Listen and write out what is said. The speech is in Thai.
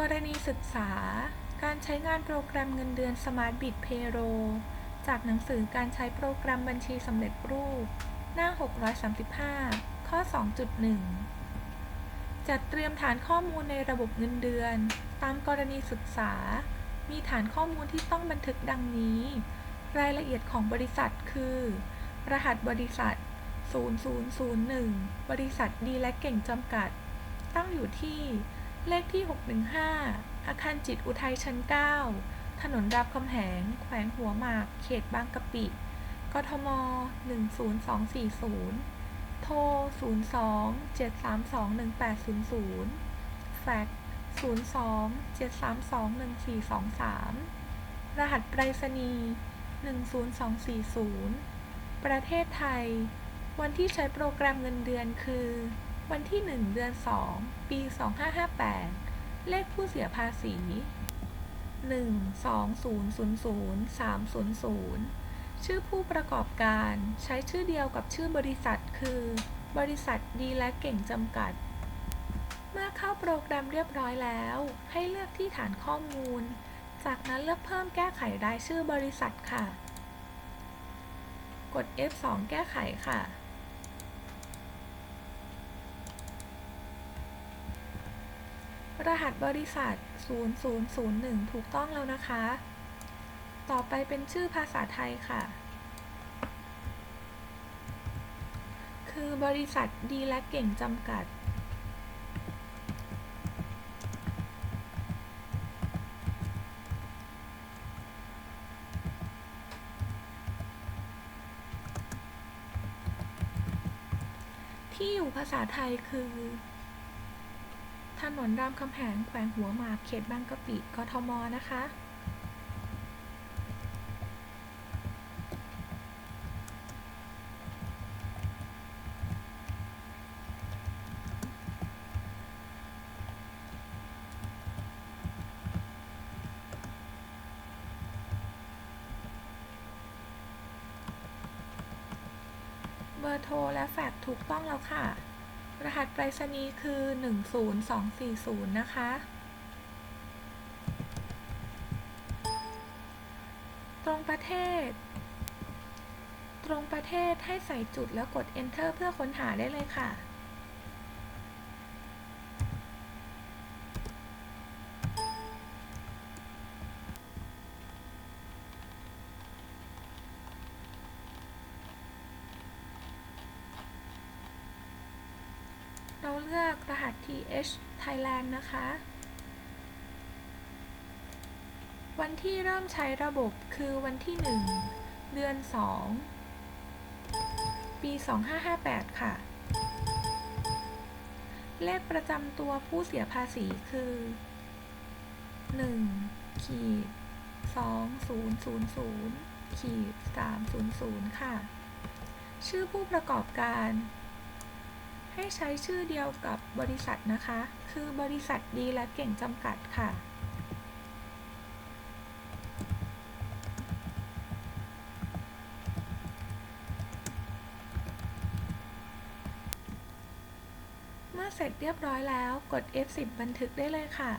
กรณีศึกษา การใช้งานโปรแกรมเงินเดือน Smart Bit Payroll จากหนังสือการใช้โปรแกรมบัญชีสำเร็จรูป หน้า 635 ข้อ 2.1 จัดเตรียมฐานข้อมูลในระบบเงินเดือน ตามกรณีศึกษา มีฐานข้อมูลที่ต้องบันทึกดังนี้ รายละเอียดของบริษัทคือ รหัสบริษัท 0001 บริษัทดีและเก่งจำกัด ตั้งอยู่ที่ เลขที่ 615 อาคารจิตอุทัยชั้น 9 ถนนรามคำแหง แขวงหัวหมาก เขตบางกะปิ กทม 10240 โทร 02 732 1800 แฟกซ์02 732 1423 รหัสไปรษณีย์ 10240 ประเทศไทย วันที่ใช้โปรแกรมเงินเดือนคือ วันที่ 1 เดือน 2 ปี 2558 เลขผู้เสียภาษี 120000300 ชื่อผู้ประกอบการใช้ชื่อเดียวกับชื่อบริษัท คือ บริษัทดีและเก่งจำกัด เมื่อเข้าโปรแกรมเรียบร้อยแล้ว ให้เลือกที่ฐานข้อมูล จากนั้นเลือกเพิ่มแก้ไขรายชื่อบริษัทค่ะ กด F2 แก้ไขค่ะ รหัสบริษัท 0001 ถูกต้องแล้วนะคะ ต่อไปเป็นชื่อภาษาไทยค่ะ คือบริษัทดีและเก่งจำกัด ที่อยู่ภาษาไทยคือ ถนนรามคำแหงแขวงหัวหมากเขตบางกะปิกทมนะคะเบอร์โทรและแฟกถูกต้องแล้วค่ะ รหัสไปรษณีย์คือ 10240 นะคะ ตรงประเทศ ตรงประเทศให้ใส่จุดแล้วกด enter เพื่อค้นหาได้เลยค่ะ เราเลือกรหัส th Thailand นะคะ วันที่เริ่มใช้ระบบคือวันที่ 1 เดือน 2 ปี 2558 ค่ะ เลขประจำตัวผู้เสียภาษีคือ 1 ขีด 2000 ขีด 300 ค่ะ ชื่อผู้ประกอบการ ให้ใช้ชื่อเดียวกับบริษัทนะคะ คือบริษัทดีและเก่งจำกัดค่ะ เมื่อเสร็จเรียบร้อยแล้วกด F10 บันทึกได้เลยค่ะ